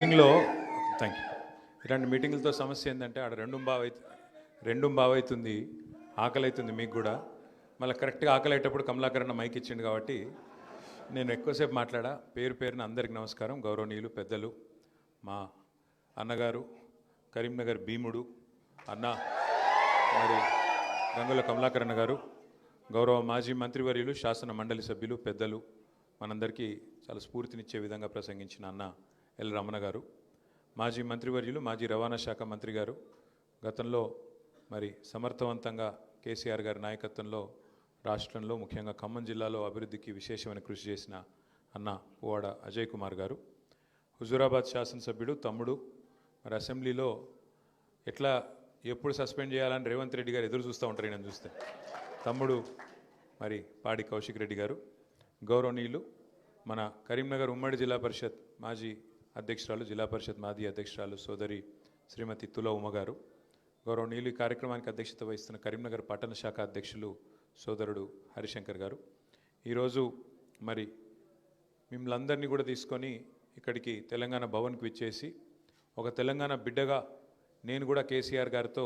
మీటింగ్లో thank you. ఇలాంటి మీటింగ్లతో సమస్య ఏంటంటే ఆడ రెండు బావై రెండు బావ అవుతుంది ఆకలి అవుతుంది మీకు కూడా. మళ్ళీ కరెక్ట్గా ఆకలి అయ్యేటప్పుడు కమలాకరణ మైక్ ఇచ్చిండు కాబట్టి నేను ఎక్కువసేపు మాట్లాడా. పేరు పేరున అందరికి నమస్కారం. గౌరవనీయులు పెద్దలు మా అన్నగారు కరీంనగర్ భీముడు అన్న మరి గంగుల కమలాకరణ గారు గౌరవ మాజీ మంత్రివర్యులు శాసన మండలి సభ్యులు పెద్దలు మనందరికీ చాలా స్ఫూర్తినిచ్చే విధంగా ప్రసంగించిన అన్న ఎల్ రమణ గారు మాజీ మంత్రివర్యులు మాజీ రవాణా శాఖ మంత్రి గారు గతంలో మరి సమర్థవంతంగా కేసీఆర్ గారి నాయకత్వంలో రాష్ట్రంలో ముఖ్యంగా ఖమ్మం జిల్లాలో అభివృద్ధికి విశేషమైన కృషి చేసిన అన్న పువాడ అజయ్ కుమార్ గారు హుజూరాబాద్ శాసనసభ్యుడు తమ్ముడు మరి అసెంబ్లీలో ఎట్లా ఎప్పుడు సస్పెండ్ చేయాలని రేవంత్ రెడ్డి గారు ఎదురు చూస్తూ ఉంటారు నేను చూస్తే. తమ్ముడు మరి పాడి కౌశిక్ రెడ్డి గారు గౌరవనీయులు మన కరీంనగర్ ఉమ్మడి జిల్లా పరిషత్ మాజీ అధ్యక్షురాలు జిల్లా పరిషత్ మాజీ అధ్యక్షురాలు సోదరి శ్రీమతి తుల ఉమగారు గౌరవనీయులు ఈ కార్యక్రమానికి అధ్యక్షత వహిస్తున్న కరీంనగర్ పట్టణ శాఖ అధ్యక్షులు సోదరుడు హరిశంకర్ గారు. ఈరోజు మరి మిమ్మల్ని అందరినీ కూడా తీసుకొని ఇక్కడికి తెలంగాణ భవన్కి విచ్చేసి ఒక తెలంగాణ బిడ్డగా నేను కూడా కేసీఆర్ గారితో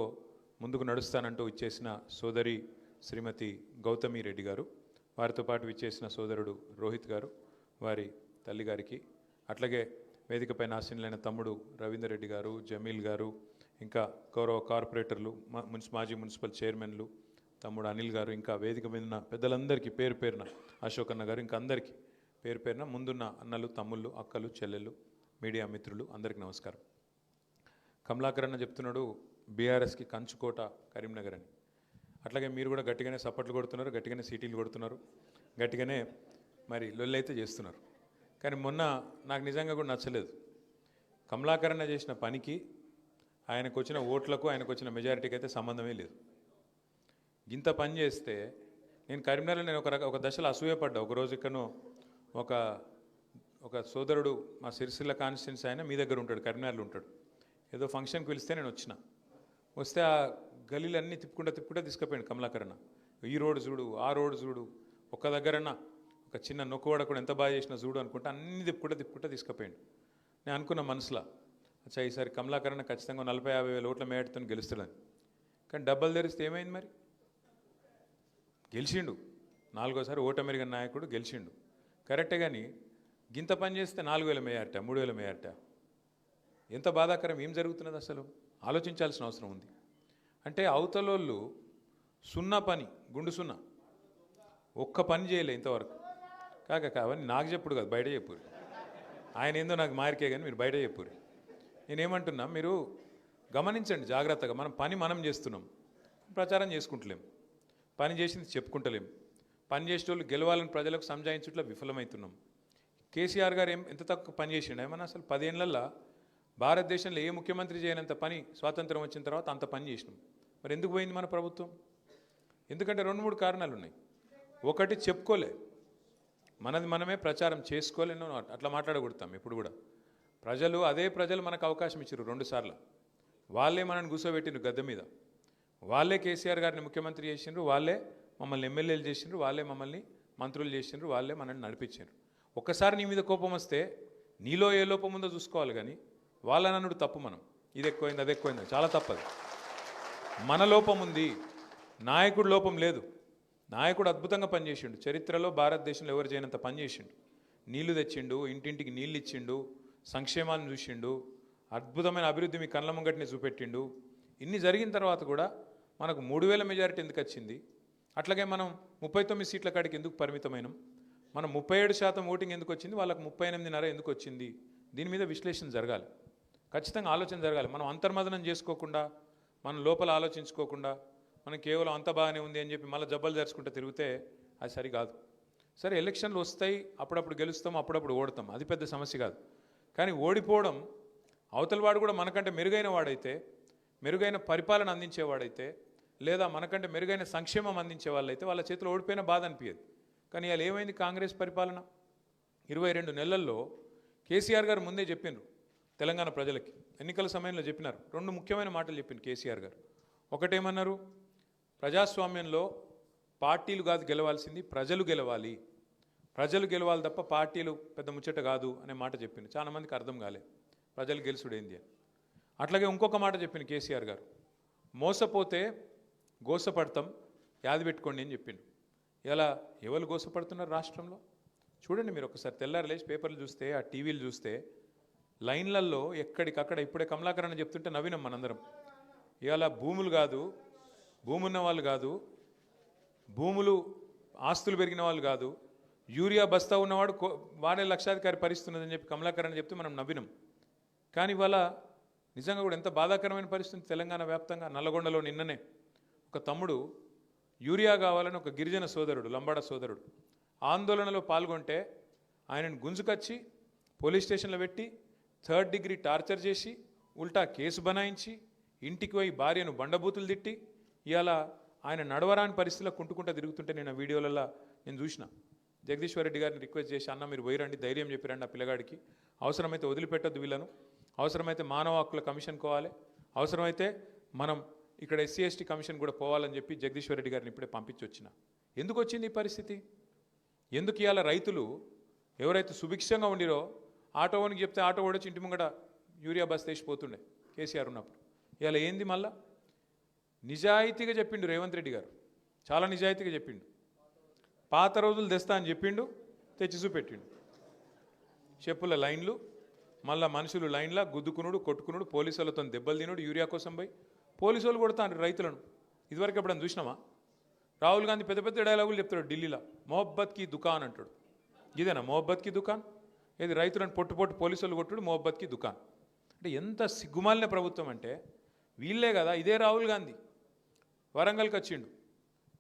ముందుకు నడుస్తానంటూ ఇచ్చేసిన సోదరి శ్రీమతి గౌతమి రెడ్డి గారు వారితో పాటు విచ్చేసిన సోదరుడు రోహిత్ గారు వారి తల్లి గారికి అట్లాగే వేదికపై ఆసీనులైన తమ్ముడు రవీందర్ రెడ్డి గారు జమీల్ గారు ఇంకా గౌరవ కార్పొరేటర్లు మున్సి మాజీ మున్సిపల్ చైర్మన్లు తమ్ముడు అనిల్ గారు ఇంకా వేదిక మీద ఉన్న పెద్దలందరికీ పేరు పేరున అశోక్ అన్న గారు ఇంకా అందరికీ పేరు పేరున ముందున్న అన్నలు తమ్ముళ్ళు అక్కలు చెల్లెళ్ళు మీడియా మిత్రులు అందరికీ నమస్కారం. కమలాకర్ అన్న చెప్తున్నాడు బీఆర్ఎస్కి కంచుకోట కరీంనగర్ అని. అట్లాగే మీరు కూడా గట్టిగానే సపోర్ట్లు కొడుతున్నారు గట్టిగానే సీటీలు కొడుతున్నారు గట్టిగానే మరి లొల్లైతే చేస్తున్నారు. కానీ మొన్న నాకు నిజంగా కూడా నచ్చలేదు. కమలాకరణ చేసిన పనికి ఆయనకు వచ్చిన ఓట్లకు ఆయనకు వచ్చిన మెజారిటీకి అయితే సంబంధమే లేదు. ఇంత పని చేస్తే నేను కరీంనగర్లో నేను ఒక రక ఒక దశలో అసూయపడ్డా. ఒకరోజు ఇక్కడను ఒక ఒక సోదరుడు మా సిరిసిల్ల కాన్స్టిట్యున్సీ ఆయన మీ దగ్గర ఉంటాడు కరీంనగర్లో ఉంటాడు. ఏదో ఫంక్షన్కి పిలిస్తే నేను వచ్చిన. వస్తే ఆ గలీలన్నీ తిప్పుకుంటా తిప్పుకుంటా తీసుకుపోయాడు కమలాకరణ. ఈ రోడ్డు చూడు ఆ రోడ్డు చూడు ఒక్క దగ్గరన్న ఒక చిన్న నొక్కువాడ కూడా ఎంత బాగా చేసినా చూడు అనుకుంటే అన్ని తిప్పుకుంటా తిప్పుకుంటా తీసుకుపోయాడు. నేను అనుకున్న మనసులో అచ్చా ఈసారి కమలాకరణ ఖచ్చితంగా నలభై యాభై వేల ఓట్ల మేడతో గెలుస్తాడని. కానీ డబ్బలు తెరిస్తే ఏమైంది మరి? గెలిచిండు. నాలుగోసారి ఓటమిరిగిన నాయకుడు గెలిచిండు. కరెక్టే కానీ గింత పని చేస్తే నాలుగు వేల మేయారట మూడు వేల మేయారట. ఎంత బాధాకరం ఏం జరుగుతున్నది అసలు? ఆలోచించాల్సిన అవసరం ఉంది. అంటే అవతలోళ్ళు సున్నా పని గుండు సున్నా. ఒక్క పని చేయలే ఇంతవరకు. కాక కావని నాకు చెప్పుడు కాదు బయట చెప్పురు ఆయన ఏందో నాకు మారికే కానీ మీరు బయట చెప్పురు నేనేమంటున్నా మీరు గమనించండి జాగ్రత్తగా మనం పని మనం చేస్తున్నాం. ప్రచారం చేసుకుంటలేం. పని చేసింది చెప్పుకుంటలేం. పని చేసేటోళ్ళు గెలవాలని ప్రజలకు సంజాయించుట్లో విఫలమవుతున్నాం కేసీఆర్ గారు ఏం ఎంత తక్కువ పని చేసిండు? ఏమన్నా అసలు పదేళ్ళలో భారతదేశంలో ఏ ముఖ్యమంత్రి చేయనంత పని స్వాతంత్రం వచ్చిన తర్వాత అంత పని చేసినాం. మరి ఎందుకు పోయింది మన ప్రభుత్వం? ఎందుకంటే రెండు మూడు కారణాలు ఉన్నాయి ఒకటి చెప్పుకోలే. మనది మనమే ప్రచారం చేసుకోలేను అట్లా మాట్లాడగొడతాం ఇప్పుడు కూడా. ప్రజలు అదే ప్రజలు మనకు అవకాశం ఇచ్చారు రెండుసార్లు వాళ్ళే మనల్ని కూర్చోబెట్టిండ్రు గద్దె మీద. వాళ్ళే కేసీఆర్ గారిని ముఖ్యమంత్రి చేసిండ్రు వాళ్ళే మమ్మల్ని ఎమ్మెల్యేలు చేసిండ్రు వాళ్ళే మమ్మల్ని మంత్రులు చేసిండ్రు వాళ్ళే మనల్ని నడిపించారు ఒక్కసారి నీ మీద కోపం వస్తే నీలో ఏ లోపం ఉందో చూసుకోవాలి కానీ వాళ్ళ నన్నుడు తప్పు మనం. ఇది ఎక్కువైంది అది ఎక్కువైంది. చాలా తప్పదు. మన లోపం ఉంది. నాయకుడు లోపం లేదు. నాయకుడు అద్భుతంగా పనిచేసిండు. చరిత్రలో భారతదేశంలో ఎవరు చేయనంత పనిచేసిండు. నీళ్ళు తెచ్చిండు ఇంటింటికి నీళ్ళు ఇచ్చిండు సంక్షేమాన్ని చూసిండు అద్భుతమైన అభివృద్ధి మీ కళ్ళ ముంగటిని చూపెట్టిండు. ఇన్ని జరిగిన తర్వాత కూడా మనకు మూడు వేల మెజారిటీ ఎందుకు వచ్చింది? అట్లాగే మనం ముప్పై తొమ్మిది సీట్ల కాడికి ఎందుకు పరిమితమైనం? మనం ముప్పై ఏడు శాతం ఓటింగ్ ఎందుకు వచ్చింది? వాళ్ళకు ముప్పై ఎనిమిదిన్నర ఎందుకు వచ్చింది? దీని మీద విశ్లేషణ జరగాలి. ఖచ్చితంగా ఆలోచన జరగాలి. మనం అంతర్మదనం చేసుకోకుండా మనం లోపల ఆలోచించుకోకుండా మనం కేవలం అంత బాగానే ఉంది అని చెప్పి మళ్ళీ జబ్బలు జరుచుకుంటూ తిరిగితే అది సరికాదు. సరే ఎలక్షన్లు వస్తాయి అప్పుడప్పుడు గెలుస్తాం అప్పుడప్పుడు ఓడతాం. అది పెద్ద సమస్య కాదు. కానీ ఓడిపోవడం అవతల వాడు కూడా మనకంటే మెరుగైన వాడైతే మెరుగైన పరిపాలన అందించేవాడైతే లేదా మనకంటే మెరుగైన సంక్షేమం అందించే వాళ్ళైతే వాళ్ళ చేతిలో ఓడిపోయిన బాధ అనిపించదు కానీ వాళ్ళు ఏమైంది కాంగ్రెస్ పరిపాలన? ఇరవై రెండు నెలల్లో కేసీఆర్ గారు ముందే చెప్పిండ్రు తెలంగాణ ప్రజలకి. ఎన్నికల సమయంలో చెప్పినారు. రెండు ముఖ్యమైన మాటలు చెప్పింది కేసీఆర్ గారు. ఒకటేమన్నారు? ప్రజాస్వామ్యంలో పార్టీలు కాదు గెలవాల్సింది ప్రజలు గెలవాలి. ప్రజలు గెలవాలి తప్ప పార్టీలు పెద్ద ముచ్చట కాదు అనే మాట చెప్పింది. చాలామందికి అర్థం కాలే. ప్రజలు గెలుసుడేంది అని. అట్లాగే ఇంకొక మాట చెప్పింది కేసీఆర్ గారు. మోసపోతే గోసపడతాం యాది పెట్టుకోండి అని చెప్పిండు. ఇలా ఎవరు గోసపడుతున్నారు రాష్ట్రంలో? చూడండి మీరు ఒకసారి తెల్లారి లేచి పేపర్లు చూస్తే ఆ టీవీలు చూస్తే లైన్లలో ఎక్కడికక్కడ ఇప్పుడే కమలాకరణ చెప్తుంటే నవ్వినాం మనందరం. ఇవాళ భూములు కాదు భూమి ఉన్న వాళ్ళు కాదు భూములు ఆస్తులు పెరిగిన వాళ్ళు కాదు యూరియా బస్తా ఉన్నవాడు కో- వాడే లక్షాధికారి పరిస్థితున్నదని చెప్పి కమలాకరణ చెప్తే మనం నవ్వినాం. కానీ ఇవాళ నిజంగా కూడా ఎంత బాధాకరమైన పరిస్థితి తెలంగాణ వ్యాప్తంగా నల్లగొండలో నిన్ననే. ఒక తమ్ముడు యూరియా కావాలని ఒక గిరిజన సోదరుడు లంబాడ సోదరుడు ఆందోళనలో పాల్గొంటే ఆయనను గుంజుకొచ్చి పోలీస్ స్టేషన్లో పెట్టి థర్డ్ డిగ్రీ టార్చర్ చేసి ఉల్టా కేసు బనాయించి ఇంటికి పోయి భార్యను బండబూతులు తిట్టి ఇవాళ ఆయన నడవరాని పరిస్థితిలో కుంటుకుంటా తిరుగుతుంటే నేను ఆ వీడియోలలో నేను చూసిన. జగదీశ్వర్ రెడ్డి గారిని రిక్వెస్ట్ చేసి అన్న మీరు పోయిరండి ధైర్యం చెప్పిరండి ఆ పిల్లగాడికి. అవసరమైతే వదిలిపెట్టొద్దు వీళ్ళను. అవసరమైతే మానవ హక్కుల కమిషన్ కోవాలి. అవసరమైతే మనం ఇక్కడ ఎస్సీ ఎస్టీ కమిషన్ కూడా పోవాలని చెప్పి జగదీశ్వర్ రెడ్డి గారిని ఇప్పుడే పంపించి వచ్చిన ఎందుకు వచ్చింది ఈ పరిస్థితి? ఎందుకు ఇవాళ రైతులు ఎవరైతే సుభిక్షంగా ఉండిరో ఆటో వానికి చెప్తే ఆటో ఓడొచ్చి ఇంటి ముంగట యూరియా బస్ తెచ్చిపోతుండే కేసీఆర్ ఉన్నప్పుడు. ఇవాళ ఏంది మళ్ళీ? నిజాయితీగా చెప్పిండు రేవంత్ రెడ్డి గారు. చాలా నిజాయితీగా చెప్పిండు. పాత రోజులు తెస్తా అని చెప్పిండు తెచ్చి చూపెట్టిండు. చెప్పుల లైన్లు మళ్ళా మనుషులు లైన్లా గుద్దుకునుడు కొట్టుకునుడు పోలీసులతో దెబ్బలు తినుడు యూరియా కోసం పోయి పోలీసు వాళ్ళు కొడతాను రైతులను. ఇదివరకు ఎప్పుడైనా చూసినామా రాహుల్ గాంధీ పెద్ద పెద్ద డైలాగులు చెప్తాడు ఢిల్లీలో మొహబ్బత్కి దుకాన్ అంటాడు. ఇదేనా? మొహబ్బత్కి దుకాన్ ఏది రైతులను పొట్టు పొట్టు పోలీసులు కొట్టుడు మొహబ్బత్కి దుకాన్ అంటే ఎంత సిగ్గుమాలిన ప్రభుత్వం అంటే వీళ్ళే కదా ఇదే రాహుల్ గాంధీ. వరంగల్కి వచ్చిండు.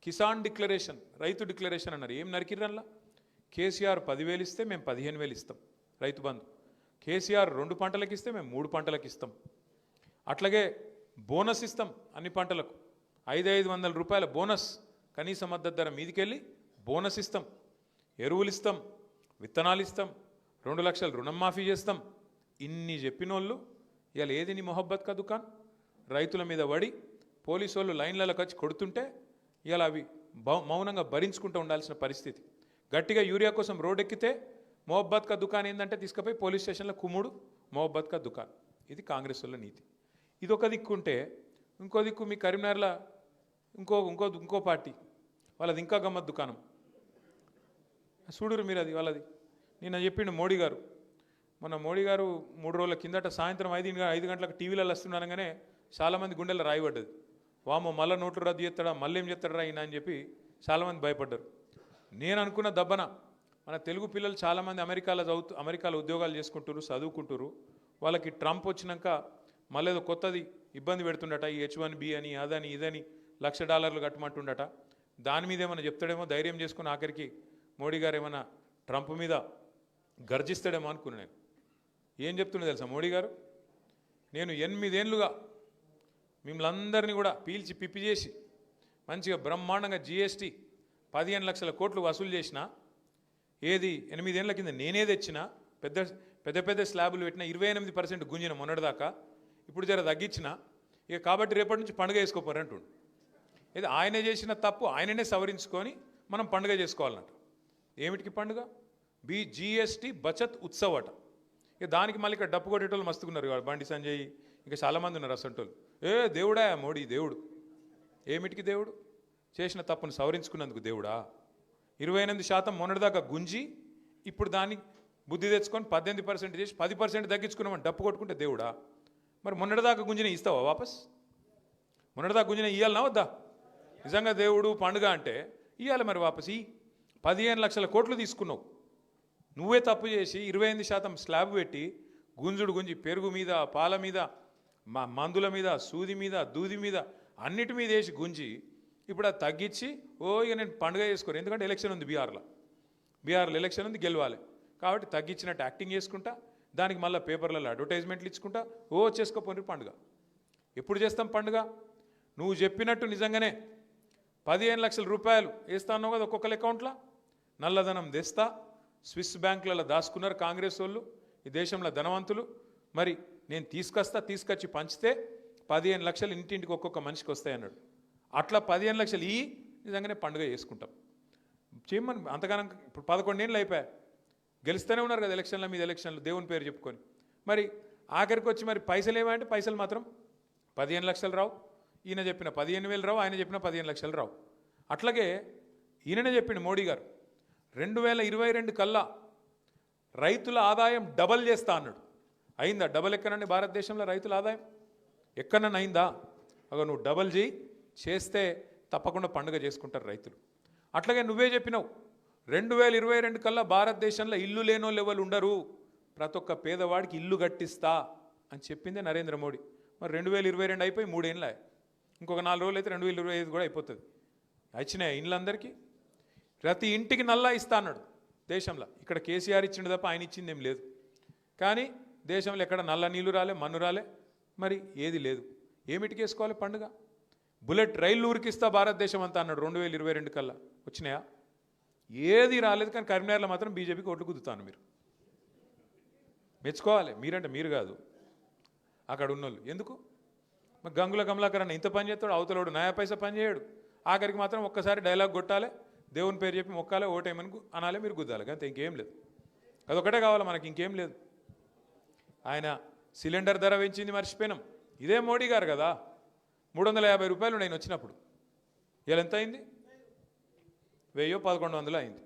కిసాన్ డిక్లరేషన్ రైతు డిక్లరేషన్ అన్నారు. ఏం నరికిర్రల్లా కేసీఆర్ పదివేలు ఇస్తే మేము పదిహేను వేలు ఇస్తాం రైతు బంధు. కేసీఆర్ రెండు పంటలకు ఇస్తే మేము మూడు పంటలకు ఇస్తాం. అట్లాగే బోనస్ ఇస్తాం అన్ని పంటలకు. ఐదు ఐదు వందల రూపాయల బోనస్ కనీస మద్దతు ధర మీదికెళ్ళి బోనస్ ఇస్తాం. ఎరువులు ఇస్తాం విత్తనాలు ఇస్తాం రెండు లక్షలు రుణం మాఫీ చేస్తాం. ఇన్ని చెప్పినోళ్ళు ఇవాళ ఏది నీ మొహబ్బత్ కా దుకాన్ రైతుల మీద పడి పోలీసు వాళ్ళు లైన్లలోకి వచ్చి కొడుతుంటే ఇవాళ అవి బౌ- మౌనంగా భరించుకుంటూ ఉండాల్సిన పరిస్థితి. గట్టిగా యూరియా కోసం రోడ్ ఎక్కితే మొహబ్బత్ కా దుకాన్ ఏంటంటే తీసుకుపోయి పోలీస్ స్టేషన్లో కుమ్ముడు మొహబ్బత్ కా దుకాన్ ఇది కాంగ్రెస్ వాళ్ళ నీతి. ఇది ఒక దిక్కు ఉంటే ఇంకో దిక్కు మీ కరీంనగర్లో ఇంకో ఇంకో ఇంకో పార్టీ. వాళ్ళది ఇంకా గమ్మత్ దుకాణం. చూడురు మీరు అది వాళ్ళది. నిన్న చెప్పిండు మోడీ గారు. మొన్న మోడీ గారు మూడు రోజుల కిందట సాయంత్రం ఐదు ఐదు గంటలకు టీవీలలో వస్తున్నానగానే చాలామంది గుండెల్లో రాయబడ్డది. వామో మళ్ళీ నోట్లు రద్దు చేస్తాడా మళ్ళీ ఏం చేస్తాడా ఈయన అని చెప్పి చాలామంది భయపడ్డారు. నేను అనుకున్న దబ్బన మన తెలుగు పిల్లలు చాలామంది అమెరికాలో చదువుతూ అమెరికాలో ఉద్యోగాలు చేసుకుంటారు చదువుకుంటారు వాళ్ళకి ట్రంప్ వచ్చినాక మళ్ళీ ఏదో కొత్తది ఇబ్బంది పెడుతుండట ఈ హెచ్ వన్ బి అని అదని ఇదని లక్ష డాలర్లు కట్టమంటుండట. దాని మీద ఏమైనా చెప్తాడేమో ధైర్యం చేసుకుని ఆఖరికి మోడీ గారు ఏమైనా ట్రంప్ మీద గర్జిస్తాడేమో అనుకున్నాను నేను. ఏం చెప్తుండే తెలుసా మోడీ గారు? నేను ఎనిమిదేళ్ళుగా మిమ్మల్ని అందరినీ కూడా పీల్చి పిప్పి చేసి మంచిగా బ్రహ్మాండంగా జిఎస్టీ పదిహేను లక్షల కోట్లు వసూలు చేసిన ఏది ఎనిమిదేళ్ళ కింద నేనే తెచ్చిన పెద్ద పెద్ద పెద్ద స్లాబులు పెట్టిన ఇరవై ఎనిమిది పర్సెంట్ గుంజిన మొన్నటిదాకా ఇప్పుడు జర తగ్గించిన ఇక కాబట్టి రేపటి నుంచి పండుగ చేసుకోపోరు అంటుండు. ఇది ఆయనే చేసిన తప్పు ఆయననే సవరించుకొని మనం పండుగ చేసుకోవాలన్నట్టు. ఏమిటికి పండుగ? బి జిఎస్టీ బచత్ ఉత్సవ్ అట ఇక దానికి మళ్ళీ ఇక్కడ డప్పు కొట్టేటోళ్ళు మస్తుకున్నారు బండి సంజయ్ ఇంకా చాలామంది ఉన్నారు అసంటోళ్ళు. ఏ దేవుడా మోడీ దేవుడు. ఏమిటికి దేవుడు? చేసిన తప్పును సవరించుకున్నందుకు దేవుడా. ఇరవై ఎనిమిది శాతం మొన్నటిదాకా గుంజి ఇప్పుడు దాన్ని బుద్ధి తెచ్చుకొని పద్దెనిమిది పర్సెంట్ చేసి పది పర్సెంట్ తగ్గించుకున్నామని డప్పు కొట్టుకుంటే దేవుడా. మరి మొన్నటిదాకా గుంజిన ఇస్తావా వాపస్? మొన్నటిదాకా గుంజిన ఇయ్యాలనా వద్దా? నిజంగా దేవుడు పండుగ అంటే ఇవ్వాలి మరి వాపస్ ఈ పదిహేను లక్షల కోట్లు తీసుకున్నావు. నువ్వే తప్పు చేసి ఇరవై ఎనిమిది శాతం స్లాబ్ పెట్టి గుంజుడు గుంజి పెరుగు మీద పాల మీద మా మందుల మీద సూది మీద దూది మీద అన్నిటి మీద వేసి గుంజి ఇప్పుడు అది తగ్గించి ఓ ఇక నేను పండుగ చేసుకోను. ఎందుకంటే ఎలక్షన్ ఉంది బీహార్లో. బీహార్లో ఎలక్షన్ ఉంది గెలవాలి. కాబట్టి తగ్గించినట్టు యాక్టింగ్ చేసుకుంటా దానికి మళ్ళీ పేపర్లలో అడ్వర్టైజ్మెంట్లు ఇచ్చుకుంటా ఓ చేసుకోపోయి పండుగ. ఎప్పుడు చేస్తాం పండుగ? నువ్వు చెప్పినట్టు నిజంగానే పదిహేను లక్షల రూపాయలు వేస్తాను కదా ఒక్కొక్కరి అకౌంట్లో నల్లధనం తెస్తా. స్విస్ బ్యాంకులలో దాచుకున్నారు కాంగ్రెస్ వాళ్ళు. ఈ దేశంలో ధనవంతులు. మరి నేను తీసుకొస్తా తీసుకొచ్చి పంచితే పదిహేను లక్షలు ఇంటింటికి ఒక్కొక్క మనిషికి వస్తాయి అన్నాడు. అట్లా పదిహేను లక్షలు ఈ నిజంగానే పండుగ చేసుకుంటాం. చేయమని అంతగానం ఇప్పుడు పదకొండేళ్ళు అయిపోయాయి గెలుస్తూనే ఉన్నారు కదా ఎలక్షన్ల మీద ఎలక్షన్లు దేవుని పేరు చెప్పుకొని. మరి ఆఖరికి వచ్చి మరి పైసలు ఏమంటే పైసలు మాత్రం పదిహేను లక్షలు రావు. ఈయన చెప్పిన పదిహేను వేలు రావు ఆయన చెప్పిన పదిహేను లక్షలు రావు. అట్లాగే ఈయననే చెప్పిండు మోడీ గారు రెండు వేల ఇరవై రెండు కల్లా రైతుల ఆదాయం డబల్ చేస్తా అన్నాడు. అయిందా? డబల్ ఎక్కనండి భారతదేశంలో రైతుల ఆదాయం? ఎక్కడన్నా అయిందా? అగ నువ్వు డబల్ చేయి చేస్తే తప్పకుండా పండుగ చేసుకుంటారు రైతులు. అట్లాగే నువ్వే చెప్పినావు. రెండు వేల ఇరవై రెండు కల్లా భారతదేశంలో ఇల్లు లేనో లెవెల్ ఉండరు? ప్రతి ఒక్క పేదవాడికి ఇల్లు కట్టిస్తా అని చెప్పిందే నరేంద్ర మోడీ. మరి రెండు వేల ఇరవై రెండు అయిపోయి మూడేళ్ళ ఇంకొక నాలుగు రోజులు అయితే రెండు వేల ఇరవై ఐదు కూడా అయిపోతుంది. వచ్చినాయి ఇండ్లందరికీ ప్రతి ఇంటికి నల్లా ఇస్తా అన్నాడు దేశంలో. ఇక్కడ కేసీఆర్ ఇచ్చిండు తప్ప ఆయన ఇచ్చింది ఏం లేదు. కానీ దేశంలో ఎక్కడ నల్ల నీళ్ళు రాలే మన్ను రాలే మరి ఏది లేదు. ఏమిటికి వేసుకోవాలి పండుగ? బుల్లెట్ రైలు ఊరికిస్తా భారతదేశం అంతా అన్నాడు రెండు వేల ఇరవై రెండు కల్లా. వచ్చినాయా? ఏది రాలేదు కానీ కరీంనగర్లో మాత్రం బీజేపీకి ఓట్లు కుదుతాను మీరు. మెచ్చుకోవాలి. మీరంటే మీరు కాదు. అక్కడ ఉన్నోళ్ళు. ఎందుకు? మరి గంగుల కమలాకరణ ఇంత పని చేస్తాడు అవతలోడు నయా పైసా పని చేయడు. ఆఖరికి మాత్రం ఒక్కసారి డైలాగ్ కొట్టాలి దేవుని పేరు చెప్పి మొక్కాలే ఓటేమని అనాలే మీరు గుద్దాలి. అంతే ఇంకేం లేదు. అదొకటే కావాలి మనకి? ఇంకేం లేదు. ఆయన సిలిండర్ ధర పెంచింది మర్చిపోయినాం. ఇదే మోడీ గారు కదా. మూడు వందల యాభై రూపాయలు నేను వచ్చినప్పుడు. ఇలా ఎంత అయింది? వెయ్యో పదకొండు వందలు అయింది.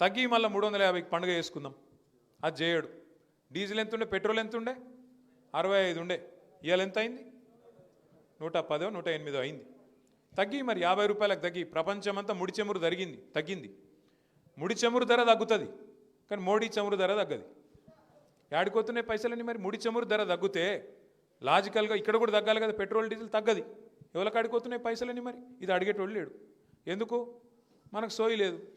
తగ్గి మళ్ళీ మూడు వందల యాభైకి పండుగ చేసుకుందాం. అది చేయడు. డీజిల్ ఎంత ఉండే పెట్రోల్ ఎంత ఉండే అరవై ఐదు ఉండే. ఇవాళ ఎంత అయింది? నూట పదో నూట ఎనిమిదో అయింది. తగ్గి మరి యాభై రూపాయలకు తగ్గి. ప్రపంచమంతా ముడి చమురు తరిగింది తగ్గింది. ముడి చమురు ధర తగ్గుతుంది. కానీ మోడీ చమురు ధర తగ్గది. యాడిపోతున్నాయి పైసలని మరి ముడి చమురు ధర తగ్గితే లాజికల్గా ఇక్కడ కూడా తగ్గాలి కదా పెట్రోల్ డీజిల్ తగ్గది. ఎవరికి అడిగిపోతున్నాయి పైసలని మరి? ఇది అడిగేటోళ్ళు లేడు. ఎందుకు? మనకు సోయి లేదు.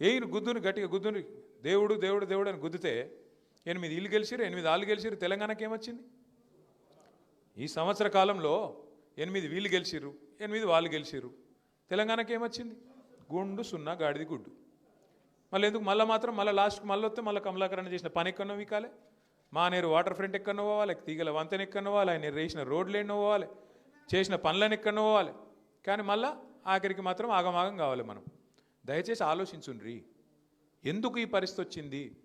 ఏయిన గుద్దుని గట్టిగా గుద్దుని దేవుడు దేవుడు దేవుడు అని గుద్దితే ఎనిమిది ఇల్లు గెలిచిరు ఎనిమిది ఆళ్ళు గెలిచిరు తెలంగాణకి ఏమొచ్చింది ఈ సంవత్సర కాలంలో ఎనిమిది వీళ్ళు గెలిచిర్రు ఎనిమిది వాళ్ళు గెలిచిర్రు. తెలంగాణకి ఏమొచ్చింది గుండు సున్నా గాడిది గుడ్డు. మళ్ళీ ఎందుకు? మళ్ళీ మాత్రం మళ్ళీ లాస్ట్కి మళ్ళీ వస్తే మళ్ళీ కమలాకరణ చేసిన పని ఎక్కడో మా నేరు వాటర్ ఫ్రంట్ ఎక్కడో పోవాలి తీగల వంతెన ఎక్కడో పోవాలి ఆయన వేసిన రోడ్లు ఎన్నో పోవాలి చేసిన పనులను ఎక్కడో పోవాలి. కానీ మళ్ళా ఆఖరికి మాత్రం ఆగమాగం కావాలి మనం. దయచేసి ఆలోచించుండ్రి. ఎందుకు ఈ పరిస్థితి వచ్చింది?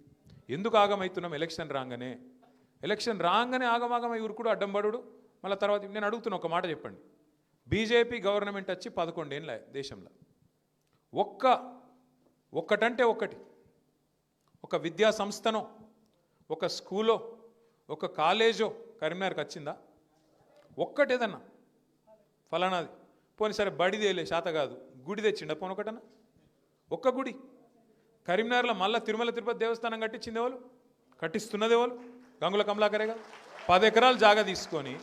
ఎందుకు ఆగమవుతున్నాం ఎలక్షన్ రాగానే. ఎలక్షన్ రాగానే ఆగమాగం ఉరుకుడు అడ్డంబడు మళ్ళీ తర్వాత నేను అడుగుతున్నా ఒక మాట చెప్పండి. బీజేపీ గవర్నమెంట్ వచ్చి పదకొండేళ్ళ దేశంలో ఒక్క ఒక్కటంటే ఒక్కటి. ఒక విద్యా సంస్థనో ఒక స్కూలో ఒక కాలేజో కరీంనగర్కి వచ్చిందా? ఒక్కటేదన్నా. ఫలానాది. పోనీ సరే బడిదేలే శాత కాదు. గుడి తెచ్చిండ? పోను ఒకటన్నా. ఒక్క గుడి. కరీంనగర్లో మళ్ళీ తిరుమల తిరుపతి దేవస్థానం కట్టించింది ఎవరు? కట్టిస్తున్నది ఎవరు? గంగుల కమలాకరే కదా. పది ఎకరాలు జాగా తీసుకొని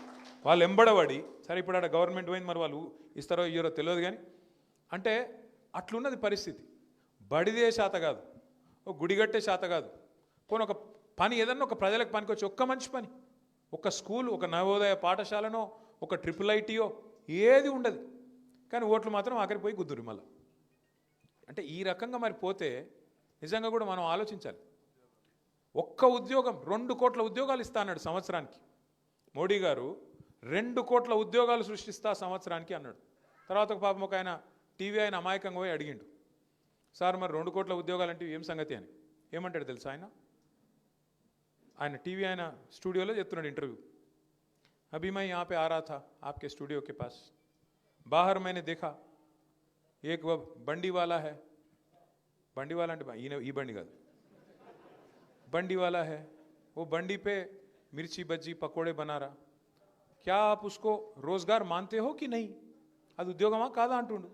వాళ్ళు ఎంబడబడి సరే ఇప్పుడు ఆడ గవర్నమెంట్ పోయింది మరి వాళ్ళు ఇస్తారో ఇయ్యరో తెలియదు కానీ అంటే అట్లున్నది పరిస్థితి. బడిదే శాత కాదు. ఒక గుడి కట్టే శాత కాదు. పోనీ ఒక పని ఏదన్నా ఒక ప్రజలకు పనికి వచ్చి ఒక్క మంచి పని. ఒక స్కూల్ ఒక నవోదయ పాఠశాలనో ఒక ట్రిపుల్ ఐటీయో ఏది ఉండదు. కానీ ఓట్లు మాత్రం ఆఖరి పోయి గుద్దురు మళ్ళీ. అంటే ఈ రకంగా మరి పోతే నిజంగా కూడా మనం ఆలోచించాలి. ఒక్క ఉద్యోగం రెండు కోట్ల ఉద్యోగాలు ఇస్తా అన్నాడు సంవత్సరానికి. మోడీ గారు రెండు కోట్ల ఉద్యోగాలు సృష్టిస్తా సంవత్సరానికి అన్నాడు. తర్వాత ఒక పాపం ఒక ఆయన టీవీ ఆయన అమాయకంగా పోయి అడిగిండు. సార్ మరి రెండు కోట్ల ఉద్యోగాలు అంటే ఏం సంగతి అని ఏమంటాడు తెలుసా ఆయన ఆయన టీవీ ఆయన స్టూడియోలో చెప్తున్నాడు ఇంటర్వ్యూ अभी मैं यहाँ पे आ रहा था आपके स्टूडियो के पास बाहर मैंने देखा एक वो बंडी वाला है बंडी वाला అంటే ఈయన ఈ బండి కాదు बंडी वाला है वो बंडी पे मिर्ची बज्जी पकोड़े बना रहा क्या आप उसको रोजगार मानते हो कि नहीं అది ఉద్యోగమా కాదా అంటుండు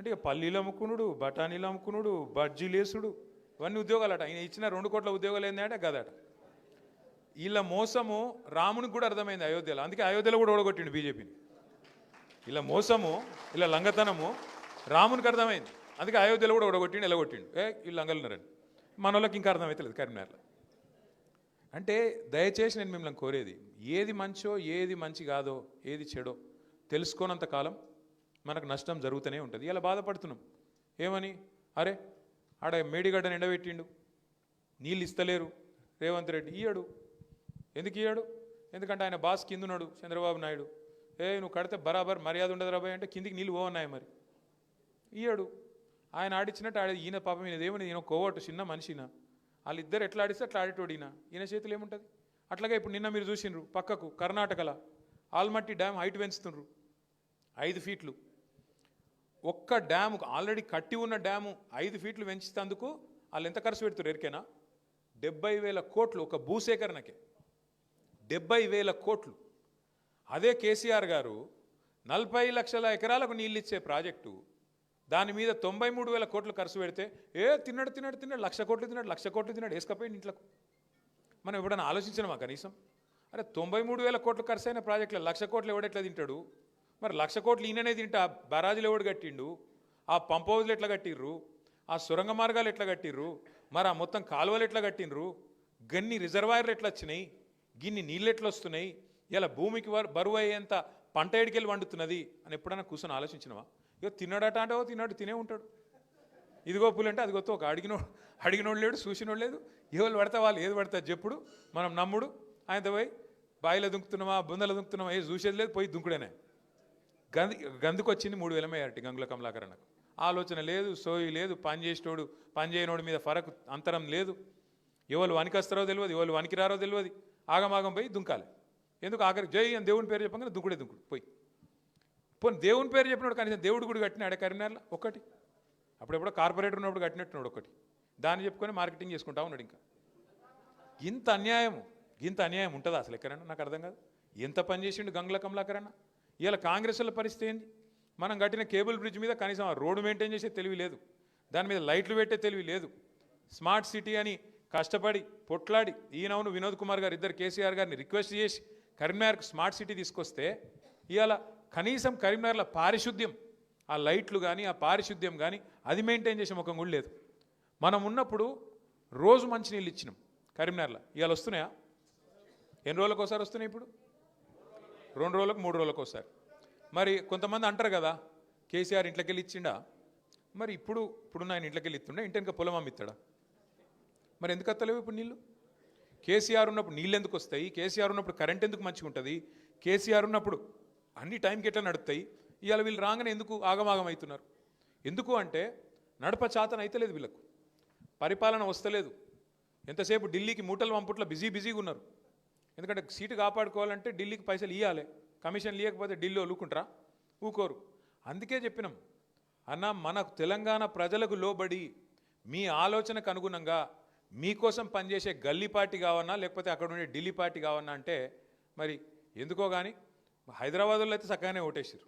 అంటే ఇక పల్లీలు అమ్ముకునుడు బఠానీలు అమ్ముకునుడు బజ్జీలు వేసుడు ఇవన్నీ ఉద్యోగాలట. ఆయన ఇచ్చిన రెండు కోట్ల ఉద్యోగాలు ఏందంటే గదట. వీళ్ళ మోసము రామునికి కూడా అర్థమైంది అయోధ్యలో. అందుకే అయోధ్యలో కూడా ఓడగొట్టిండు బీజేపీని. ఇలా మోసము ఇలా లంగతనము రామునికి అర్థమైంది. అందుకే అయోధ్యలో కూడా ఓడగొట్టిండు ఎలా కొట్టిండు ఏ వీళ్ళు లంగలున్నారని మన వాళ్ళకి ఇంకా అర్థమవుతలేదు కరీంనగర్లో. అంటే దయచేసి నేను మిమ్మల్ని కోరేది ఏది మంచో ఏది మంచి కాదో ఏది చెడో తెలుసుకోనంత కాలం మనకు నష్టం జరుగుతూనే ఉంటుంది. ఇలా బాధపడుతున్నాం. ఏమని? అరే ఆడ మేడిగడ్డని ఎండబెట్టిండు. నీళ్ళు ఇస్తలేరు. రేవంత్ రెడ్డి ఇయ్యాడు. ఎందుకు ఇయ్యాడు? ఎందుకంటే ఆయన బాస్ కింద ఉన్నాడు చంద్రబాబు నాయుడు. ఏ నువ్వు కడితే బరాబర్ మర్యాద ఉండదు రాబాయ్ అంటే కిందికి నీళ్ళు పోవన్నాయి మరి. ఇయ్యాడు. ఆయన ఆడిచ్చినట్టు ఆడ ఈయన పాపం ఈయన ఏమని? ఈయన కోవట్టు చిన్న మనిషిన. వాళ్ళిద్దరు ఎట్లా ఆడిస్తే అట్లా ఆడేటోడు ఈయన. ఈయన చేతులు ఏముంటుంది? అట్లాగే ఇప్పుడు నిన్న మీరు చూసిండ్రు పక్కకు కర్ణాటకలో ఆల్మట్టి డ్యామ్ హైట్ పెంచుతుండ్రు. ఐదు ఫీట్లు. ఒక్క డ్యాము ఆల్రెడీ కట్టి ఉన్న డ్యాము ఐదు ఫీట్లు పెంచుతందుకు వాళ్ళు ఎంత ఖర్చు పెడుతున్నారు ఎరికేనా? డెబ్బై వేల కోట్లు ఒక భూసేకరణకే. డెబ్బై వేల కోట్లు. అదే కేసీఆర్ గారు నలభై లక్షల ఎకరాలకు నీళ్ళు ఇచ్చే ప్రాజెక్టు దాని మీద తొంభై మూడు వేల కోట్లు ఖర్చు పెడితే ఏ తిన్నాడు తిన్నాడు తిన్నాడు లక్ష కోట్లు తిన్నాడు లక్ష కోట్లు తిన్నాడు వేసుకపోయింది ఇంట్లోకి. మనం ఎప్పుడైనా ఆలోచించినామా కనీసం? అరే తొంభై మూడు వేల కోట్లు ఖర్చు అయిన ప్రాజెక్టులో లక్ష కోట్లు ఎవడెట్లా తింటాడు? మరి లక్ష కోట్లు ఈయననే తింటా బరాజులు ఎవడు కట్టిండు? ఆ పంప్ హౌజ్లు ఎట్లా కట్టిర్రు? ఆ సొరంగ మార్గాలు ఎట్లా కట్టిర్రు? మరి ఆ మొత్తం కాలువలు ఎట్లా కట్టిండ్రు? గన్ని రిజర్వాయర్లు ఎట్లా వచ్చినాయి? గిన్ని నీళ్ళు ఎట్లా వస్తున్నాయి? ఇలా భూమికి బరువు అయ్యేంత పంట ఎడికెళ్ళి వండుతున్నది అని ఎప్పుడైనా కూర్చొని ఆలోచించినవా? ఇక తిన్నాడట అంటే తిన్నాడు తినే ఉంటాడు. ఇదిగో పూలంటే అది గొత్త ఒక అడిగినో అడిగినోడు లేడు చూసినోడు లేదు. ఎవరు పడితే వాళ్ళు ఏది పడతా చెప్పుడు. మనం నమ్ముడు. ఆయనతో పోయి బాయిలో దుంకుతున్నామా బుందలో దుంకుతున్నామా ఏ చూసేది లేదు పోయి దుంకుడేనే. గంది గందుకు వచ్చింది మూడు వేలమయ్యారట గంగుల కమలాకరణకు. ఆలోచన లేదు సోయి లేదు పని చేసేటోడు పని చేయనోడు మీద ఫరక్ అంతరం లేదు. ఎవరు వనికొస్తారో తెలియదు ఎవరు వనికిరారో తెలియదు ఆగమాగం పోయి దుంకాలి. ఎందుకు ఆఖరి జై అని దేవుని పేరు చెప్పగానే దుంకుడే దుంకుడు పోయి. పోనీ దేవుని పేరు చెప్పినాడు కనీసం దేవుడు గుడి కట్టినాడు కరీంనగర్లో? ఒకటి అప్పుడెప్పుడో కార్పొరేటర్ ఉన్నప్పుడు కట్టినట్టున్నాడు ఒకటి దాన్ని చెప్పుకొని మార్కెటింగ్ చేసుకుంటా ఉన్నాడు ఇంకా. ఇంత అన్యాయం ఇంత అన్యాయం ఉంటుందా అసలు ఎక్కడన్నా నాకు అర్థం కాదు. ఎంత పని చేసిండు గంగుల కమలాకరన్నా ఇవాళ కాంగ్రెస్ల పరిస్థితి ఏంది? మనం కట్టిన కేబుల్ బ్రిడ్జ్ మీద కనీసం ఆ రోడ్డు మెయింటైన్ చేసే తెలివి లేదు. దాని మీద లైట్లు పెట్టే తెలివి లేదు. స్మార్ట్ సిటీ అని కష్టపడి పొట్లాడి ఈయనవును వినోద్ కుమార్ గారు ఇద్దరు కేసీఆర్ గారిని రిక్వెస్ట్ చేసి కరీంనగర్కు స్మార్ట్ సిటీ తీసుకొస్తే ఇవాళ కనీసం కరీంనగర్లో పారిశుద్ధ్యం ఆ లైట్లు కానీ ఆ పారిశుద్ధ్యం కానీ అది మెయింటైన్ చేసే ముఖం కూడా లేదు. మనం ఉన్నప్పుడు రోజు మంచినీళ్ళు ఇచ్చినాం కరీంనగర్లో. ఇవాళ వస్తున్నాయా? ఎన్ని రోజులకు ఒకసారి వస్తున్నాయి ఇప్పుడు? రెండు రోజులకు మూడు రోజులకు ఒకసారి. మరి కొంతమంది అంటారు కదా కేసీఆర్ ఇంట్లోకి వెళ్ళి ఇచ్చిండా? మరి ఇప్పుడు ఇప్పుడున్న ఆయన ఇంట్లోకి వెళ్ళి ఇస్తుండే? ఇంటి పొలం అమ్మిస్తాడా? మరి ఎందుకు అత్తలేవు ఇప్పుడు నీళ్ళు? కేసీఆర్ ఉన్నప్పుడు నీళ్ళు ఎందుకు వస్తాయి? కేసీఆర్ ఉన్నప్పుడు కరెంట్ ఎందుకు మంచిగా ఉంటుంది? కేసీఆర్ ఉన్నప్పుడు అన్ని టైంకి ఎట్లా నడుస్తాయి? ఇవాళ వీళ్ళు రాగానే ఎందుకు ఆగమాగం అవుతున్నారు? ఎందుకు అంటే నడప చాతన అయితలేదు వీళ్ళకు. పరిపాలన వస్తలేదు. ఎంతసేపు ఢిల్లీకి మూటలు పంపుట్ల బిజీ బిజీగా ఉన్నారు. ఎందుకంటే సీటు కాపాడుకోవాలంటే ఢిల్లీకి పైసలు ఇవ్వాలి కమిషన్ ఇవ్వకపోతే ఢిల్లీ ఊరుకుంటారా? ఊకోరు. అందుకే చెప్పినాం అన్న మనకు తెలంగాణ ప్రజలకు లోబడి మీ ఆలోచనకు అనుగుణంగా మీకోసం పనిచేసే గల్లీ పార్టీ కావన్నా లేకపోతే అక్కడ ఉండే ఢిల్లీ పార్టీ కావన్నా అంటే మరి ఎందుకో కానీ హైదరాబాద్లో అయితే చక్కగానే ఓటేసారు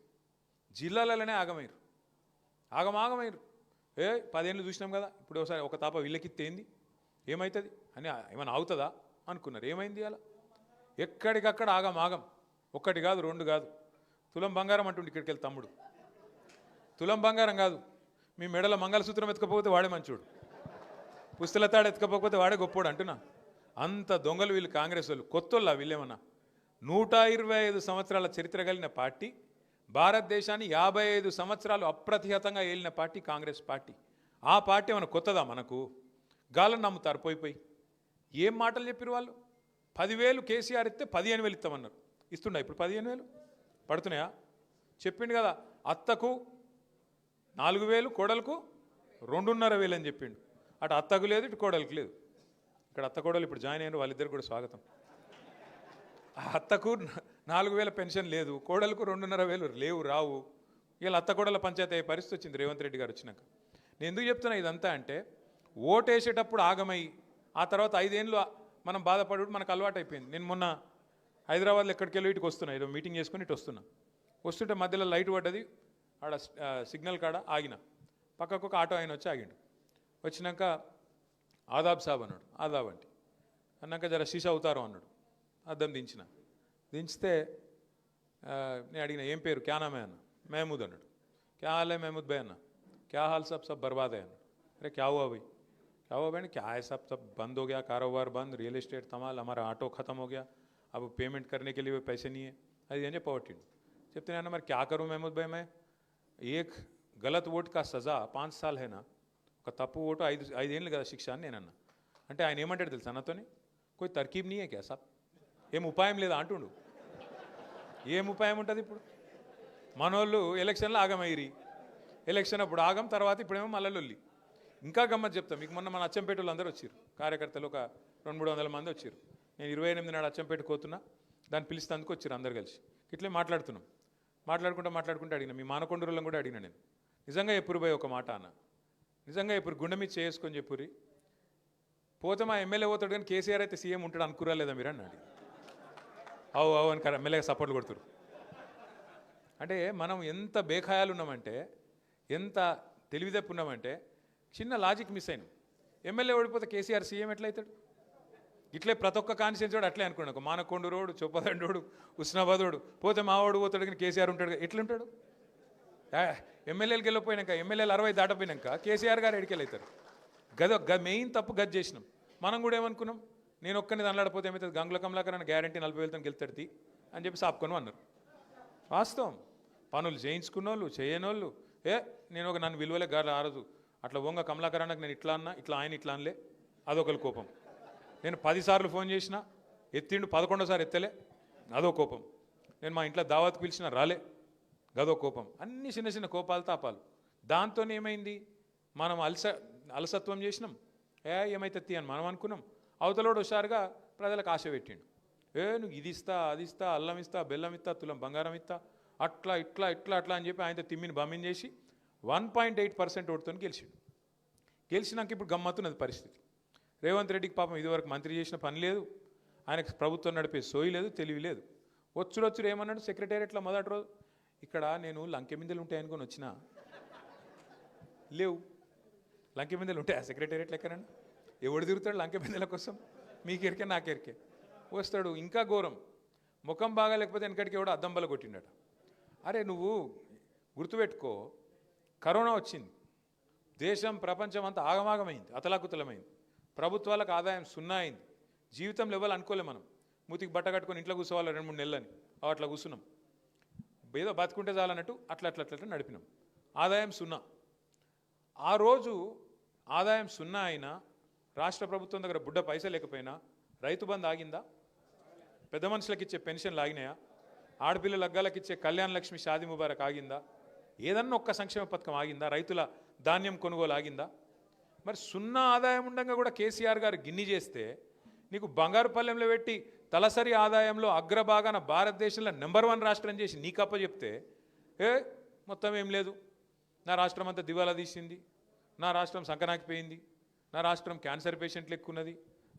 జిల్లాలలోనే ఆగమయ్యారు. ఆగమాగమయ్యారు. ఏ పదేళ్ళు చూసినాం కదా ఇప్పుడు ఒకసారి ఒక తాప వీళ్ళకిత్తే ఏమవుతుంది అని ఏమైనా అవుతుందా అనుకున్నారు. ఏమైంది అలా ఎక్కడికక్కడ ఆగం ఆగం. ఒక్కటి కాదు రెండు కాదు. తులం బంగారం అంటుండి ఇక్కడికి వెళ్ళి తమ్ముడు. తులం బంగారం కాదు. మీ మెడల మంగళసూత్రం ఎత్తుకపోతే వాడే మంచోడు. పుస్తల తాడు ఎత్తుకపోతే వాడే గొప్పోడు అంటున్నా. అంత దొంగలు వీళ్ళు కాంగ్రెస్ వాళ్ళు. కొత్తోళ్ళ వీళ్ళేమన్నా? నూట ఇరవై ఐదు సంవత్సరాల చరిత్ర కలిగిన పార్టీ భారతదేశాన్ని యాభై ఐదు సంవత్సరాలు అప్రతిహతంగా ఏలిన పార్టీ కాంగ్రెస్ పార్టీ. ఆ పార్టీ ఏమైనా కొత్తదా మనకు? గాలను నమ్ముతారు పోయి పోయి. ఏం మాటలు చెప్పారు వాళ్ళు? పదివేలు కేసీఆర్ ఇస్తే పదిహేను వేలు ఇస్తామన్నారు. ఇస్తున్నా ఇప్పుడు పదిహేను వేలు? పడుతున్నాయా? చెప్పిండు కదా అత్తకు నాలుగు వేలు కోడలకు రెండున్నర వేలు అని చెప్పిండు. అటు అత్తకు లేదు ఇటు కోడలికి లేదు. ఇక్కడ అత్త కోడలు ఇప్పుడు జాయిన్ అయినారు వాళ్ళిద్దరు కూడా స్వాగతం. అత్తకు నాలుగు వేల పెన్షన్ లేదు కోడలకు రెండున్నర వేలు లేవు రావు. ఇలా అత్త కోడల పంచాయతీ అయ్యే పరిస్థితి వచ్చింది రేవంత్ రెడ్డి గారు వచ్చినాక. నేను ఎందుకు చెప్తున్నా ఇదంతా అంటే ఓటేసేటప్పుడు ఆగమై ఆ తర్వాత ఐదేళ్ళు మనం బాధపడు మనకు అలవాటు అయిపోయింది నేను మొన్న హైదరాబాద్లో ఎక్కడికి వెళ్ళి ఇటుకు వస్తున్నా ఏదో మీటింగ్ చేసుకుని ఇటు వస్తున్నా. వస్తుంటే మధ్యలో లైట్ పడ్డది ఆడ సిగ్నల్ కాడ ఆగిన. పక్కకు ఒక ఆటో ఆయన వచ్చి ఆగిండు. వచ్చినాక ఆదాబ్ సాబ్ అన్నాడు ఆదాబ్ అంటే అన్నాక జర శీష అవుతారు అన్నాడు. అద్దం దించిన. దించితే నేను అడిగిన ఏం పేరు? క్యానామే అన్న. మహమూద్ అన్నాడు. క్యా హాలే మహమూద్ భయ్ అన్న. క్యా హాల్ సాబ్ సబ్ బర్బాదే అన్నాడు. అరే క్యా అవి क्या हुआ बहन क्या है सब सब बंद हो गया कारोबार बंद रियल एस्टेट तमाल हमारा ऑटो खत्म हो गया अब पेमेंट करने के लिए भी पैसे नहीं है అది అని చెప్పవట్టిండు చెప్తే నేను మరి క్యా కరూ మహమూద్ భాయ్ మే ఏక్ గలత్ ఓట్ కా సజా పాంచ్ సాల్ హేనా ఒక తప్పు ఓటు ఐదు ఐదేళ్ళు కదా శిక్ష అని నేను అన్నా అంటే ఆయన ఏమంటాడు తెలుసా అన్నతోని కోయి తర్కీబ్ నీయే క్యా సాబ్ ఏం ఉపాయం లేదా అంటుండు ఏం ఉపాయం ఉంటుంది ఇప్పుడు మనోళ్ళు ఎలక్షన్లో ఆగమయ్యి ఎలక్షన్ అప్పుడు ఆగం తర్వాత ఇప్పుడేమో మళ్ళీ లొల్లి ఇంకా గమ్మత్ చెప్తాం. మీకు మొన్న మన అచ్చంపేట అందరూ వచ్చారు. కార్యకర్తలు ఒక రెండు మూడు వందల మంది వచ్చారు. నేను ఇరవై ఎనిమిది నాడు అచ్చంపేట కోతున్నా. దాన్ని పిలిస్తేందుకు వచ్చారు అందరు కలిసి. ఇట్లే మాట్లాడుతున్నాం. మాట్లాడుకుంటూ మాట్లాడుకుంటూ అడిగిన. మీ మానకొండూరులను కూడా అడిగిన నేను. నిజంగా ఎప్పుడు పోయి ఒక మాట అన్న. నిజంగా ఇప్పుడు గుండె మీద చేసుకొని చెప్పురి పోతే మా ఎమ్మెల్యే పోతాడు కానీ కేసీఆర్ అయితే సీఎం ఉంటాడు అనుకురా లేదా మీరు అన్నాడు. అవు అవు అని ఎమ్మెల్యే సపోర్ట్లు కొడుతురు అంటే మనం ఎంత బేఖాయాలు ఉన్నామంటే ఎంత తెలివితప్పు ఉన్నామంటే చిన్న లాజిక్ మిస్ అయిన. ఎమ్మెల్యే ఓడిపోతే కేసీఆర్ సీఎం ఎట్లయితాడు? ఇట్లే ప్రతి ఒక్క కాన్స్టిట్యూన్సీ వాడు అట్లే అనుకున్నాడు. మానకొండూరోడు చొప్పదండోడు ఉస్నాబాదోడు పోతే మావాడు పోతాడు కానీ కేసీఆర్ ఉంటాడు ఎట్లుంటాడు? ఎమ్మెల్యేలకు వెళ్ళిపోయినాక ఎమ్మెల్యేలు అరవై దాటపోయినాక కేసీఆర్ గారు ఎడికెళ్ళవుతారు గద గ మెయిన్ తప్పు గది చేసినాం. మనం కూడా ఏమనుకున్నాం? నేను ఒక్కని దానిలాడిపోతే ఏమవుతుంది గంగుల కమలాకర్ అని గ్యారంటీ నలభై వేలతో గెలుతాడు అని చెప్పి సాపుకొని అన్నారు. వాస్తవం. పనులు చేయించుకున్న వాళ్ళు చేయనోళ్ళు. ఏ నేను ఒక నన్ను విలువలే గారు ఆ రోజు అట్లా ఓంగ కమలాకరానికి నేను ఇట్లా అన్నా ఇట్లా ఆయన ఇట్లా అనలే. అదొకరి కోపం. నేను పదిసార్లు ఫోన్ చేసిన ఎత్తిండు పదకొండోసారి ఎత్తలే. అదో కోపం. నేను మా ఇంట్లో దావత్ పిలిచిన రాలే. గదో కోపం. అన్ని చిన్న చిన్న కోపాలు తాపాలు. దాంతో ఏమైంది? మనం అలస అలసత్వం చేసినాం. ఏ ఏమైతే అని మనం అనుకున్నాం. అవతలోడు హుషారుగా ప్రజలకు ఆశ పెట్టిండు. ఏ నువ్వు ఇది ఇస్తా అది ఇస్తా అల్లం ఇస్తా బెల్లం ఇస్తా తులం బంగారం ఇస్తా అట్లా ఇట్లా ఇట్లా అట్లా అని చెప్పి ఆయనతో తిమ్మిని బమ్మిని చేసి వన్ పాయింట్ ఎయిట్ పర్సెంట్ ఓటుతో గెలిచిండు. గెలిచినాక ఇప్పుడు గమ్మత్తున్నది పరిస్థితి. రేవంత్ రెడ్డికి పాపం ఇదివరకు మంత్రి చేసిన పని లేదు. ఆయనకు ప్రభుత్వం నడిపే సోయి లేదు తెలివి లేదు. వచ్చుడు వచ్చుడు ఏమన్నాడు సెక్రటేరియట్లో మొదటి రోజు? ఇక్కడ నేను లంకె మిందెలు ఉంటాయి వచ్చిన? లేవు. లంకె మిందెలు ఉంటాయి ఆ సెక్రటేరియట్ ఎవడు తిరుగుతాడు లంకె మిందెల కోసం? మీకెరికే నాకెరికే. వస్తాడు ఇంకా ఘోరం. ముఖం బాగా లేకపోతే వెనకడికి ఎవడో అద్దం బల కొట్టిండట. అరే నువ్వు గుర్తుపెట్టుకో కరోనా వచ్చింది. దేశం ప్రపంచం అంతా ఆగమాగమైంది అతలాకుతలమైంది. ప్రభుత్వాలకు ఆదాయం సున్నా అయింది. జీవితంలో ఇవ్వాలి అనుకోలే మనం. మూతికి బట్ట కట్టుకొని ఇంట్లో కూర్చోవాలి రెండు మూడు నెలలని. అట్లా కూర్చున్నాం. ఏదో బతుకుంటే చాలన్నట్టు అట్లా అట్లా అట్లా నడిపినాం. ఆదాయం సున్నా. ఆ రోజు ఆదాయం సున్నా అయినా రాష్ట్ర ప్రభుత్వం దగ్గర బుడ్డ పైస లేకపోయినా రైతు బంద్ ఆగిందా? పెద్ద మనుషులకు ఇచ్చే పెన్షన్లు ఆగినాయా ఆడపిల్లల లగ్గాలకు ఇచ్చే కళ్యాణ లక్ష్మి షాది ముబారక్ ఆగిందా? ఏదన్నా ఒక్క సంక్షేమ పథకం ఆగిందా? రైతుల ధాన్యం కొనుగోలు ఆగిందా? మరి సున్నా ఆదాయం ఉండగా కూడా కేసీఆర్ గారు గిన్ని చేస్తే నీకు బంగారు పల్లెంలో పెట్టి తలసరి ఆదాయంలో అగ్రభాగాన భారతదేశంలో నెంబర్ వన్ రాష్ట్రం చేసి నీకప్ప చెప్తే ఏ మొత్తం ఏం లేదు. నా రాష్ట్రం అంతా దివాలా తీసింది. నా రాష్ట్రం సంకనాకిపోయింది. నా రాష్ట్రం క్యాన్సర్ పేషెంట్లు ఎక్కున్నది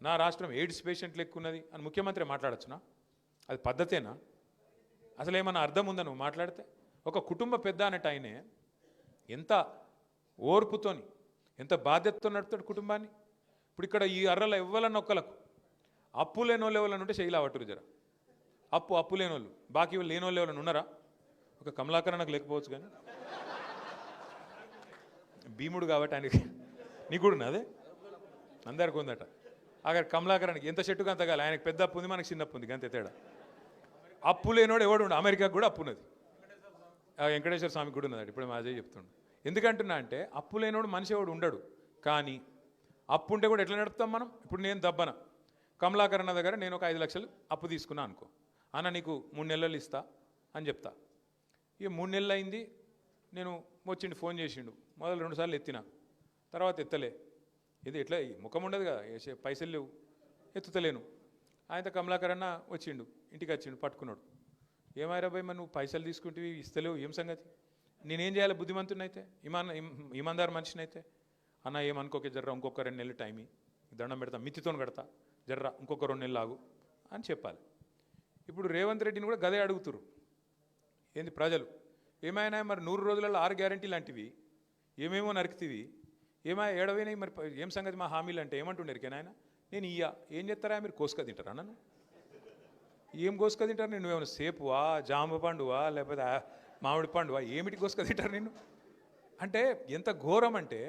నా రాష్ట్రం ఎయిడ్స్ పేషెంట్లు ఎక్కున్నది అని ముఖ్యమంత్రి మాట్లాడచ్చునా? అది పద్ధతేనా? అసలు ఏమన్నా అర్థం ఉందా నువ్వు మాట్లాడితే? ఒక కుటుంబ పెద్ద అన్నట్టు ఆయనే ఎంత ఓర్పుతోని ఎంత బాధ్యతతో నడుపుతాడు కుటుంబాన్ని. ఇప్పుడు ఇక్కడ ఈ అర్రలు ఎవ్వలన్న ఒక్కలకు అప్పు లేని వాళ్ళు ఎవరైనా ఉంటే శైలావట్టురు జర. అప్పు అప్పు లేని వాళ్ళు బాకీ వాళ్ళు లేని వాళ్ళు ఎవరైనా ఉన్నారా? ఒక కమలాకరణ నాకు లేకపోవచ్చు కానీ. భీముడు కాబట్టి ఆయనకి నీకు కూడా ఉన్నదే అందరికి ఉందట. అక్కడ కమలాకరానికి ఎంత చెట్టుకు అంత కాదు ఆయనకు పెద్ద అప్పు ఉంది మనకి చిన్న అప్పు ఉంది అంతే తేడా. అప్పు లేనోడు ఎవడు ఉండు? అమెరికాకు కూడా అప్పు ఉన్నది. వెంకటేశ్వర స్వామి గుడి ఉన్నది ఇప్పుడు మా అజయ్ చెప్తుండు. ఎందుకంటున్నా అంటే అప్పు లేనివాడు మనిషి ఎవడు ఉండడు. కానీ అప్పు ఉంటే కూడా ఎట్లా నడుపుతాం మనం? ఇప్పుడు నేను దబ్బన. కమలాకరణ దగ్గర నేను ఒక ఐదు లక్షలు అప్పు తీసుకున్నా అనుకో. అన్న నీకు మూడు నెలలు ఇస్తా అని చెప్తా. ఇక మూడు నెలలు అయింది. నేను వచ్చిండు ఫోన్ చేసిండు. మొదలు రెండు సార్లు ఎత్తిన. తర్వాత ఎత్తలే. ఇది ఎట్లా? ఈ ముఖం ఉండదు కదా. పైసలు లేవు. ఎత్తుతలేను. ఆయనతో కమలాకరణ వచ్చిండు. ఇంటికి వచ్చిండు పట్టుకున్నాడు. ఏమైరా భయ్ మరి నువ్వు పైసలు తీసుకుంటే ఇస్తలేవు ఏం సంగతి? నేనేం చేయాలి? బుద్ధిమంతునైతే ఇమాన్ ఇమ్- మనిషినైతే? అన్న ఏమనుకోకే జర్రా ఇంకొక రెండు నెలలు టైం దండం పెడతా మిత్తితో కడతా. జర్రా ఇంకొక రెండు నెలలు ఆగు అని చెప్పాలి. ఇప్పుడు రేవంత్ రెడ్డిని కూడా గదే అడుగుతురు ఏంది ప్రజలు? ఏమైనా మరి నూరు రోజులలో ఆరు గ్యారంటీ లాంటివి? ఏమేమో నరికితివి? ఏమా ఏడవైనా మరి? ఏం సంగతి మా హామీలు అంటే? ఏమంటుండరు ఆయన నేను ఇయ్యా. ఏం చేస్తారా? మీరు కోసుక తింటారా? నన్ను ఏం కోసుక తింటారు నేను ఏమైనా సేపువా జామ పండువా లేకపోతే మామిడి పండువా? ఏమిటి కోసుక తింటారు నేను అంటే ఎంత ఘోరం అంటే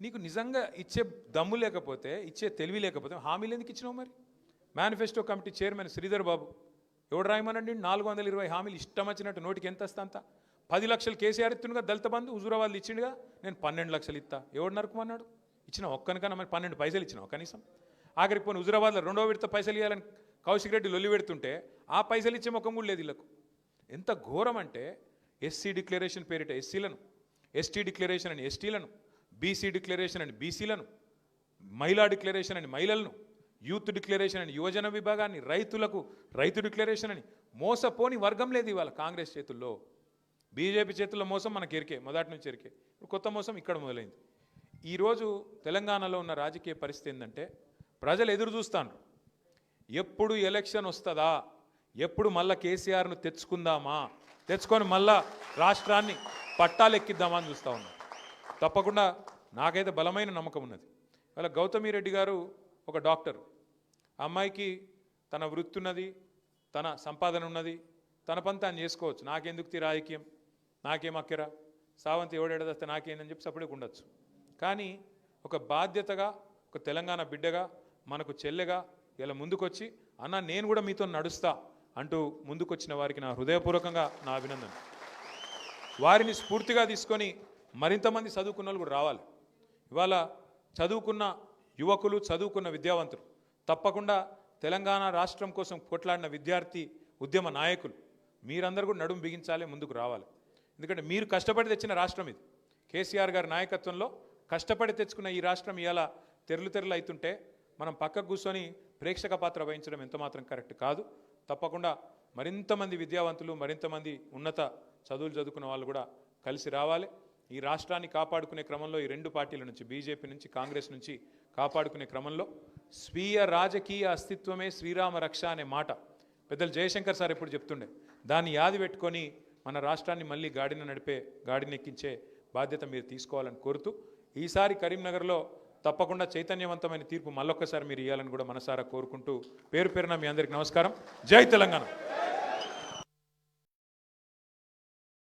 నీకు నిజంగా ఇచ్చే దమ్ము లేకపోతే ఇచ్చే తెలివి లేకపోతే హామీలు ఎందుకు ఇచ్చినావు మరి? Manifesto committee chairman Sridhar Babu. ఎవడు రాయమనండి నాలుగు వందల ఇరవై హామీలు ఇష్టం వచ్చినట్టు నోటికి ఎంత వస్తా అంత? పది లక్షలు కేసీఆర్ ఇస్తుండగా దళిత బంధు హుజురాబాద్లు ఇచ్చిండుగా నేను పన్నెండు లక్షలు ఇస్తా ఎవడు నరకమన్నాడు? ఇచ్చిన ఒక్కనికన్నా మరి పన్నెండు పైసలు ఇచ్చినావు కనీసం? ఆఖరికి పోయిన హుజురాబాద్లో రెండో విడత పైసలు ఇవ్వాలని కౌశిక్ రెడ్డి లొల్లి పెడుతుంటే ఆ పైసలు ఇచ్చే ముఖం కూడా లేదు వీళ్ళకు. ఎంత ఘోరం అంటే ఎస్సీ డిక్లరేషన్ పేరిట ఎస్సీలను ఎస్టీ డిక్లరేషన్ అని ఎస్టీలను బీసీ డిక్లరేషన్ అని బీసీలను మహిళా డిక్లరేషన్ అని మహిళలను యూత్ డిక్లరేషన్ అని యువజన విభాగాన్ని రైతులకు రైతు డిక్లరేషన్ అని మోసపోని వర్గం లేదు ఇవాళ కాంగ్రెస్ చేతుల్లో. బీజేపీ చేతుల్లో మోసం మనకి ఎరికే మొదటి నుంచి ఎరికే. ఇప్పుడు కొత్త మోసం ఇక్కడ మొదలైంది. ఈరోజు తెలంగాణలో ఉన్న రాజకీయ పరిస్థితి ఏంటంటే ప్రజలు ఎదురు చూస్తాను ఎప్పుడు ఎలక్షన్ వస్తుందా? ఎప్పుడు మళ్ళా కేసీఆర్ను తెచ్చుకుందామా? తెచ్చుకొని మళ్ళా రాష్ట్రాన్ని పట్టాలెక్కిద్దామా అని చూస్తూ ఉన్నాం. తప్పకుండా నాకైతే బలమైన నమ్మకం ఉన్నది. వాళ్ళ గౌతమి రెడ్డి గారు ఒక డాక్టర్. ఆ అమ్మాయికి తన వృత్తి ఉన్నది తన సంపాదన ఉన్నది తన పని తాను చేసుకోవచ్చు. నాకెందుకు తీ రాజకీయం? నాకేం అక్కరా? సావంతి ఎవడేడదస్తే నాకేందని చెప్పి సపరేట్ ఉండొచ్చు. కానీ ఒక బాధ్యతగా ఒక తెలంగాణ బిడ్డగా మనకు చెల్లెగా ఇలా ముందుకొచ్చి అన్న నేను కూడా మీతో నడుస్తా అంటూ ముందుకొచ్చిన వారికి నా హృదయపూర్వకంగా నా అభినందన వారిని స్ఫూర్తిగా తీసుకొని మరింతమంది చదువుకున్న వాళ్ళు కూడా రావాలి. ఇవాళ చదువుకున్న యువకులు చదువుకున్న విద్యావంతులు తప్పకుండా తెలంగాణ రాష్ట్రం కోసం కొట్లాడిన విద్యార్థి ఉద్యమ నాయకులు మీరందరూ కూడా నడుము బిగించాలి ముందుకు రావాలి. ఎందుకంటే మీరు కష్టపడి తెచ్చిన రాష్ట్రం ఇది. కేసీఆర్ గారి నాయకత్వంలో కష్టపడి తెచ్చుకున్న ఈ రాష్ట్రం ఇలా తెరలు తెరలు అవుతుంటే మనం పక్కకు కూర్చొని ప్రేక్షక పాత్ర వహించడం ఎంతమాత్రం కరెక్ట్ కాదు. తప్పకుండా మరింతమంది విద్యావంతులు మరింతమంది ఉన్నత చదువులు చదువుకున్న వాళ్ళు కూడా కలిసి రావాలి. ఈ రాష్ట్రాన్ని కాపాడుకునే క్రమంలో ఈ రెండు పార్టీల నుంచి బీజేపీ నుంచి కాంగ్రెస్ నుంచి కాపాడుకునే క్రమంలో స్వీయ రాజకీయ అస్తిత్వమే శ్రీరామ రక్ష అనే మాట. పెద్దలు జయశంకర్ సార్ ఎప్పుడు చెప్తుండే దాన్ని యాది పెట్టుకొని మన రాష్ట్రాన్ని మళ్ళీ గాడిన నడిపే గాడిని ఎక్కించే బాధ్యత మీరు తీసుకోవాలని కోరుతూ ఈసారి కరీంనగర్లో తప్పకుండా చైతన్యవంతమైన తీర్పు మళ్ళొక్కసారి మీరు ఇవ్వాలని కూడా మనసారా కోరుకుంటూ పేరు పేరున మీ అందరికీ నమస్కారం. జై తెలంగాణ.